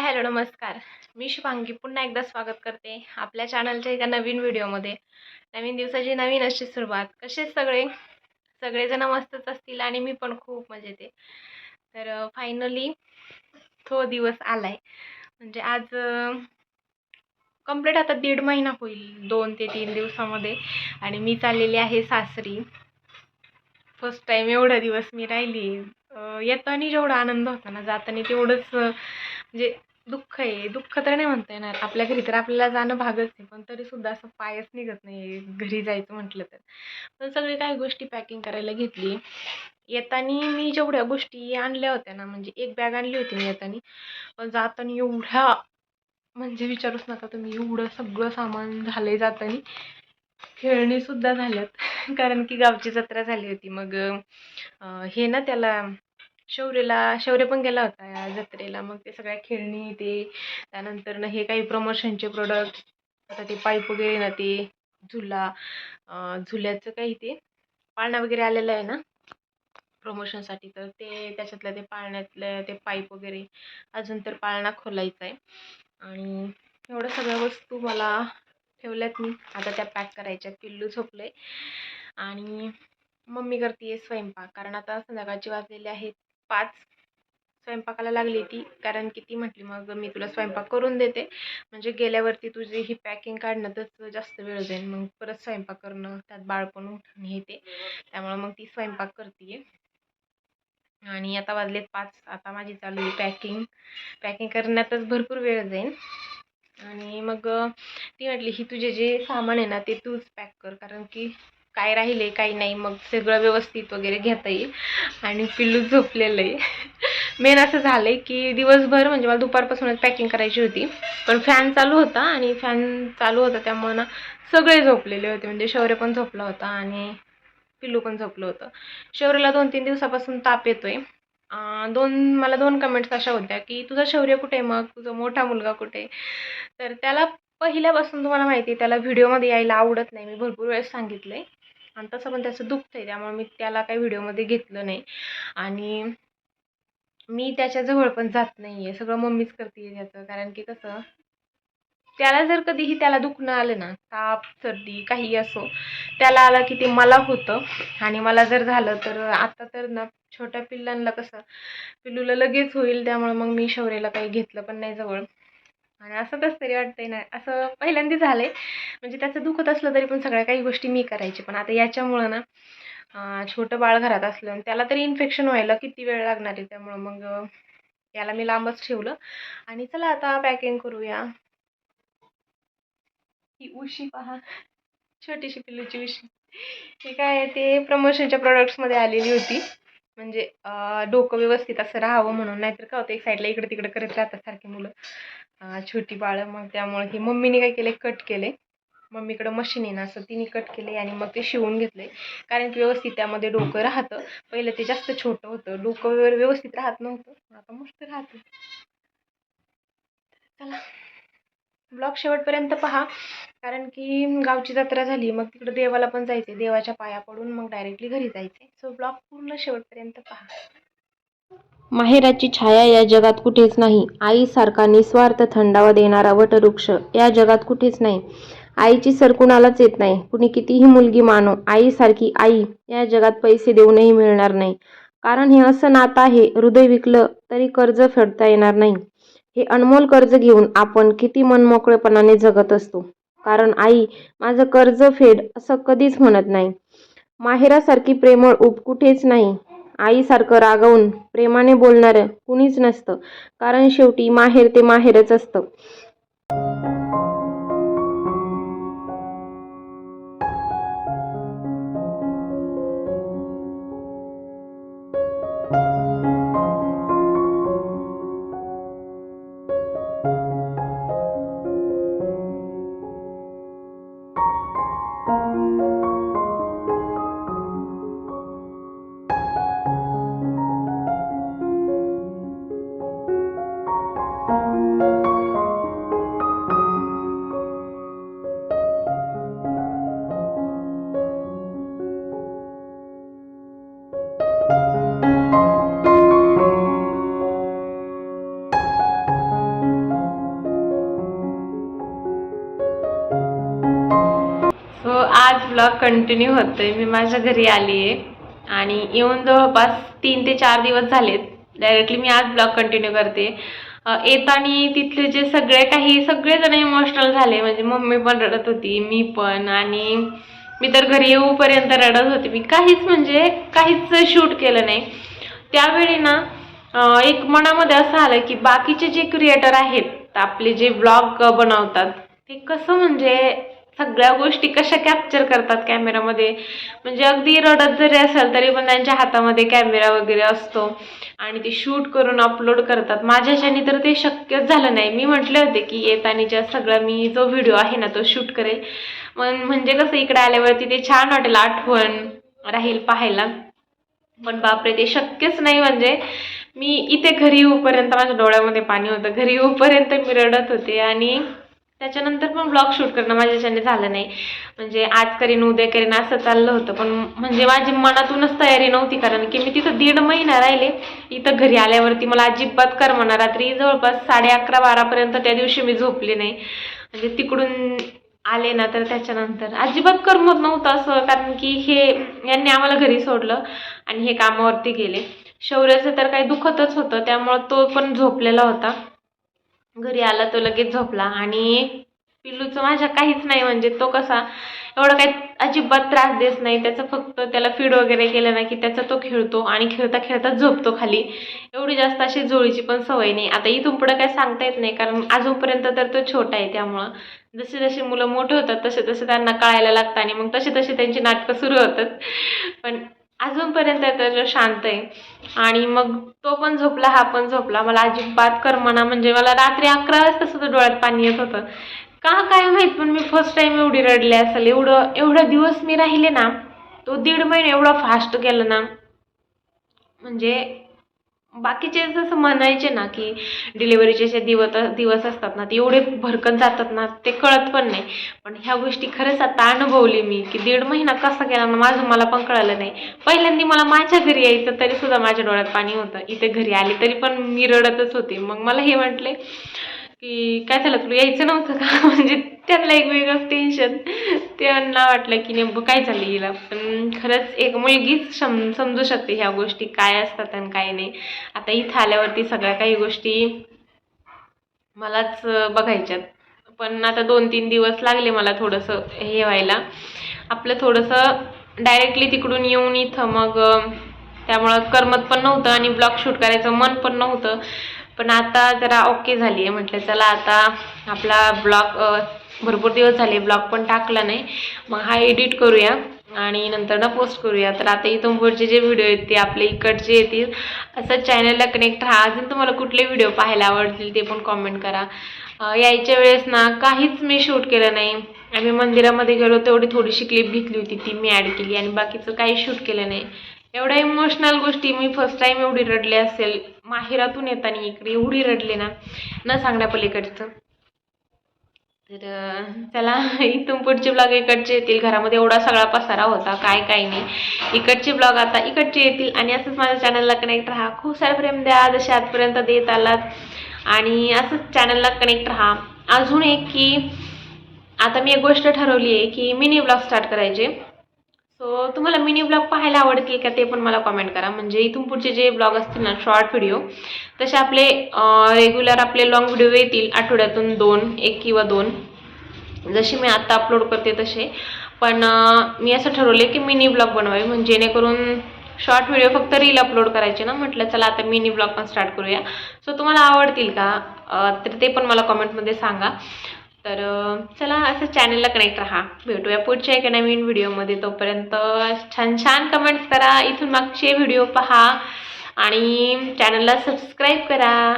Hi hello नमस्कार. मी शुभांगी पुन्हा एकदा स्वागत करते आपल्या चॅनलच्या एका नवीन व्हिडिओमध्ये. नवीन दिवसाची नवीन अशी सुरुवात. कसे सगळे? सगळेजण मस्तच असतील आणि मी पण खूप मजेत आहे. तर फायनली तो दिवस आलाय. म्हणजे आज कंप्लीट आता दीड महिना होईल दोन ते तीन दिवसामध्ये. आणि मी चाललेली आहे सासरी. फर्स्ट टाईम एवढा दिवस मी राहिली. येताना जेवढा आनंद होता ना जाताना तेवढंच म्हणजे दुःख आहे. दुःख तर नाही म्हणता येणार. आपल्या घरी तर आपल्याला जाणं भागच नाही पण तरी सुद्धा असं पायच निघत नाही घरी जायचं म्हटलं तर. पण सगळी काही गोष्टी पॅकिंग करायला घेतली. येताना मी जेवढ्या गोष्टी आणल्या होत्या ना म्हणजे एक बॅग आणली होती मी येताना. पण जाताना एवढ्या म्हणजे विचारूच नका तुम्ही एवढं सगळं सामान झालंय जाताना. खेळणी सुद्धा झाल्यात. कारण की गावची जत्रा झाली होती. मग हे ना त्याला शौर्यला शौर्य पण गेला होता या जत्रेला. मग ते सगळ्या खेळणी ते त्यानंतर ना हे काही प्रमोशनचे प्रोडक्ट आता ते पाईप वगैरे ना ते झुला झुल्याचं काही ते पाळणा वगैरे आलेलं आहे ना? प्रमोशनसाठी तर ते त्याच्यातलं ते पाळण्यातलं ते पाईप वगैरे अजून तर पाळणा खोलायचा आहे. आणि एवढं सगळ्या वस्तू मला ठेवल्यात मी. आता त्या पॅक करायच्या. पिल्लू झोपलं आहे आणि मम्मी करते स्वयंपाक. कारण आता संध्याकाळची वाजलेले आहेत. पाच स्वयंपाकाला लागली ती कारण की ती म्हटली मग मी तुला स्वयंपाक करून देते. म्हणजे गेल्यावरती तुझी ही पॅकिंग काढण्यातच जास्त वेळ जाईल. मग परत स्वयंपाक करणं त्यात बाळपण उठणं हे ते त्यामुळं मग ती स्वयंपाक करते आणि आता वाजलेत पाच. आता माझी चालू आहे पॅकिंग पॅकिंग करण्यातच भरपूर वेळ जाईल. आणि मग ती म्हटली ही तुझे जे सामान आहे ना ते तूच पॅक कर. कारण की काय राहिले काही नाही मग सगळं व्यवस्थित वगैरे घेता येईल. आणि पिल्लू झोपलेलं आहे. मेन असं झालं आहे की दिवसभर म्हणजे मला दुपारपासूनच पॅकिंग करायची होती. पण फॅन चालू होता आणि फॅन चालू होता त्यामुळं ना सगळे झोपलेले होते. म्हणजे शौर्य पण झोपला होता आणि पिल्लू पण झोपलं होतं. शौर्यला दोन तीन दिवसापासून ताप येतोय. आहे दोन मला दोन कमेंट्स अशा होत्या की तुझा शौर्य कुठे आहे मग? तुझा मोठा मुलगा कुठे आहे? तर त्याला पहिल्यापासून तुम्हाला माहिती आहे त्याला व्हिडिओमध्ये यायला आवडत नाही. मी भरपूर वेळेस सांगितलं आहे आणि तसं पण त्याचं दुखतं आहे त्यामुळे मी त्याला काही व्हिडिओमध्ये घेतलं नाही. आणि मी त्याच्याजवळ पण जात नाही आहे सगळं मम्मीच करते त्याचं कारण की कसं त्याला जर कधीही त्याला दुखणं आलं ना ताप सर्दी काही असो त्याला आलं की ते मला होतं. आणि मला जर झालं तर आता तर ना छोट्या पिल्लांना कसं पिल्लूला लगेच होईल त्यामुळे मग मी शौर्याला काही घेतलं पण नाही जवळ. आणि असं कसं तरी वाटतंय ना. असं पहिल्यांदा झालंय. म्हणजे त्याचं दुखत असलं तरी पण सगळ्या काही गोष्टी मी करायची. पण आता याच्यामुळं ना छोटं बाळ घरात असलं आणि त्याला तरी इन्फेक्शन व्हायला किती वेळ लागणार आहे त्यामुळं मग याला मी लांबच ठेवलं. आणि चला आता पॅकिंग करूया. ही उशी पहा. छोटीशी पिल्लूची उशी. हे काय आहे ते प्रमोशनच्या प्रोडक्ट्समध्ये आलेली होती. म्हणजे डोकं व्यवस्थित असं राहावं म्हणून. नाहीतर का होतं एक साईडला इकडे तिकडे करत राहतात सारखी मुलं. छोटी बाळं मग त्यामुळे हे मम्मीने काय केले? कट केले. मम्मीकडं मशीन आहे ना असं तिने कट केले आणि मग ते शिवून घेतले. कारण की व्यवस्थित त्यामध्ये डोकं राहतं. पहिलं ते जास्त छोटं होतं. डोकं वगैरे व्यवस्थित राहत नव्हतं. आता मस्त राहतं. चला. ब्लॉग शेवटपर्यंत पहा. कारण की गावची जत्रा झाली. मग तिकडं देवाला पण जायचे देवाच्या पाया पडून मग डायरेक्टली घरी जायचे सो ब्लॉग पूर्ण शेवटपर्यंत पहा. माहेराची छाया या जगात कुठेच नाही. आईसारखा निस्वार्थ थंडावा देणारा वटवृक्ष या जगात कुठेच नाही. आईची सर कुणालाच येत नाही. कुणी कितीही मुलगी मानो आईसारखी आई या जगात पैसे देऊनही मिळणार नाही. कारण हे असं नातं आहे हृदय विकलं तरी कर्ज फेडता येणार नाही. हे अनमोल कर्ज घेऊन आपण किती मनमोकळेपणाने जगत असतो. कारण आई माझं कर्ज फेड असं कधीच म्हणत नाही. माहेरासारखी प्रेमळ ऊब कुठेच नाही. आईसारखं रागवून प्रेमाने बोलणारं कुणीच नसतं. कारण शेवटी माहेर ते माहेरच असतं. सो आज ब्लॉग कंटिन्यू होतोय. मी माझ्या घरी आली आहे आणि येऊन जवळपास तीन ते चार दिवस झालेत. डायरेक्टली मी आज ब्लॉग कंटिन्यू करते. येताना तिथले जे सगळे काही सगळेजण इमोशनल झाले. म्हणजे मम्मी पण रडत होती मी पण. आणि मी तर घरी येऊपर्यंत रडत होते. मी काहीच म्हणजे काहीच शूट केलं नाही. त्यावेळी ना एक मनामध्ये असं आलं की बाकीचे जे क्रिएटर आहेत आपले जे ब्लॉग बनवतात ते कसं म्हणजे सगळ्या गोष्टी कशा कॅप्चर करतात कॅमेरामध्ये म्हणजे अगदी रडत जरी असेल तरी पण त्यांच्या हातामध्ये कॅमेरा वगैरे असतो. आणि ते शूट करून अपलोड करतात. माझ्याच्याने तर ते शक्यच झालं नाही. मी म्हटले होते की येतानीच्या सगळा मी जो व्हिडिओ आहे ना तो शूट करेल. मग म्हणजे कसं इकडे आल्यावरती ते छान वाटेल आठवण राहील पाहायला. पण बापरे ते शक्यच नाही म्हणजे. मी इथे घरी येऊपर्यंत माझ्या डोळ्यामध्ये पाणी होतं. घरी येऊपर्यंत मी रडत होते आणि त्याच्यानंतर पण ब्लॉग शूट करणं माझ्याच्याने झालं नाही. म्हणजे आज करीन उद्या करीन असं चाललं होतं. पण म्हणजे माझी मनातूनच तयारी नव्हती कारण की मी तिथं दीड महिना राहिले. इथं घरी आल्यावरती मला अजिबात करमना रात्री जवळपास साडे अकरा बारापर्यंत त्या दिवशी मी झोपले नाही. म्हणजे तिकडून आले ना तर त्याच्यानंतर. अजिबात करमत नव्हतं असं कारण की हे यांनी आम्हाला घरी सोडलं आणि हे कामावरती गेले. शौर्याचं तर काही दुखतच होतं. त्यामुळं तो पण झोपलेला होता. घरी आला तो लगेच झोपला. आणि पिल्लूचं माझ्या काहीच नाही म्हणजे तो कसा एवढा काही अजिबात त्रास देत नाही. त्याचं फक्त त्याला फीड वगैरे केलं ना की त्याचा तो खेळतो आणि खेळता खेळता झोपतो खाली. एवढी जास्त अशी जोळीची पण सवय नाही. आता इथून पुढं काही सांगता येत नाही कारण अजूनपर्यंत तर तो छोटा आहे त्यामुळं. जसे जसे मुलं मोठे होतात तसे तसे त्यांना कळायला लागतं आणि मग तसे तसे त्यांची नाटकं सुरू होतात. पण अजूनपर्यंत तर शांत आहे. आणि मग तो पण झोपला हा पण झोपला. मला अजिबात करमना म्हणजे मला रात्री अकरा वाजता सुद्धा डोळ्यात पाणी येत होतं. का काय माहीत पण मी फर्स्ट टाईम एवढी रडले असेल. एवढं एवढा दिवस मी राहिले ना तो दीड महिने एवढा फास्ट गेला ना. म्हणजे बाकीचे जसं म्हणायचे ना की डिलिव्हरीचे जे दिवस दिवस असतात ना ते एवढे भरकत जातात ना ते कळत पण नाही. पण ह्या गोष्टी खरंच आता अनुभवली मी की दीड महिना कसा गेला ना माझं मला पण कळलं नाही. पहिल्यांदा मला माझ्या घरी यायचं तरी सुद्धा माझ्या डोळ्यात पाणी होतं. इथे घरी आली तरी पण मी रडतच होते. मग मला हे म्हटले की काय झालं तुला? यायचं नव्हतं का? म्हणजे त्यांना एक वेगळं टेन्शन त्यांना वाटलं की नेमकं काय झालं हिला? पण खरंच एक मुलगीच सम समजू शकते ह्या गोष्टी काय असतात आणि काय नाही. आता इथं आल्यावरती सगळ्या काही गोष्टी मलाच बघायच्यात. पण आता दोन तीन दिवस लागले मला थोडंसं हे व्हायला. आपलं थोडंसं डायरेक्टली तिकडून येऊन इथं मग त्यामुळं करमत पण नव्हतं आणि ब्लॉग शूट करायचं मन पण नव्हतं. पण आता जरा ओके झाली आहे म्हटलं चला आता आपला ब्लॉग भरपूर दिवस झाले ब्लॉग पण टाकला नाही. मग हा एडिट करूया आणि नंतर ना पोस्ट करूया. तर आता इथून जे व्हिडिओ आहेत ते आपले इकडचे येतील. असं चॅनलला कनेक्ट राहा. अजून तुम्हाला कुठले व्हिडिओ पाहायला आवडतील ते पण कॉमेंट करा. यायच्या वेळेस ना काहीच मी शूट केलं नाही. आम्ही मंदिरामध्ये गेलो तेवढी थोडीशी क्लिप घेतली होती ती मी ॲड केली आणि बाकीचं काही शूट केलं नाही. एवढ्या इमोशनल गोष्टी मी फर्स्ट टाईम एवढी रडले असेल. माहेरातून येताना इकडे एवढी रडले ना. न सांगण्या पलीकडचं तर त्याला चला इथून पुढचे ब्लॉग इकडचे येतील. घरामध्ये एवढा सगळा पसारा होता. काय काय नाही. इकडचे ब्लॉग आता इकडचे येतील. आणि असंच माझ्या चॅनलला कनेक्ट राहा. खूप सारे प्रेम द्या. जसे आजपर्यंत देत आलात. आणि असंच चॅनलला कनेक्ट राहा. अजून एक की आता मी एक गोष्ट ठरवली आहे की मिनी ब्लॉग स्टार्ट करायचे. सो तुम्हाला मिनी ब्लॉग पाहायला आवडतील का ते पण मला कमेंट करा. म्हणजे इथून पुढचे जे ब्लॉग असतील ना शॉर्ट व्हिडिओ तसे आपले रेग्युलर आपले लॉंग व्हिडिओ येतील आठवड्यातून दोन एक किंवा दोन. जसे मी आत्ता अपलोड करते तसे. पण मी असं ठरवले की मिनी ब्लॉग बनवावे. म्हणजे जेणेकरून शॉर्ट व्हिडिओ फक्त रील अपलोड करायचे ना म्हटलं चला आता मिनी ब्लॉग पण स्टार्ट करूया. सो तुम्हाला आवडतील का? तर ते पण मला कॉमेंटमध्ये सांगा. तर चला असं चॅनलला कनेक्ट राहा. भेटूया पुढच्या एका नवीन व्हिडिओमध्ये तोपर्यंत छान छान कमेंट्स करा. इथून मागचे व्हिडिओ पहा. आणि चॅनलला सबस्क्राईब करा.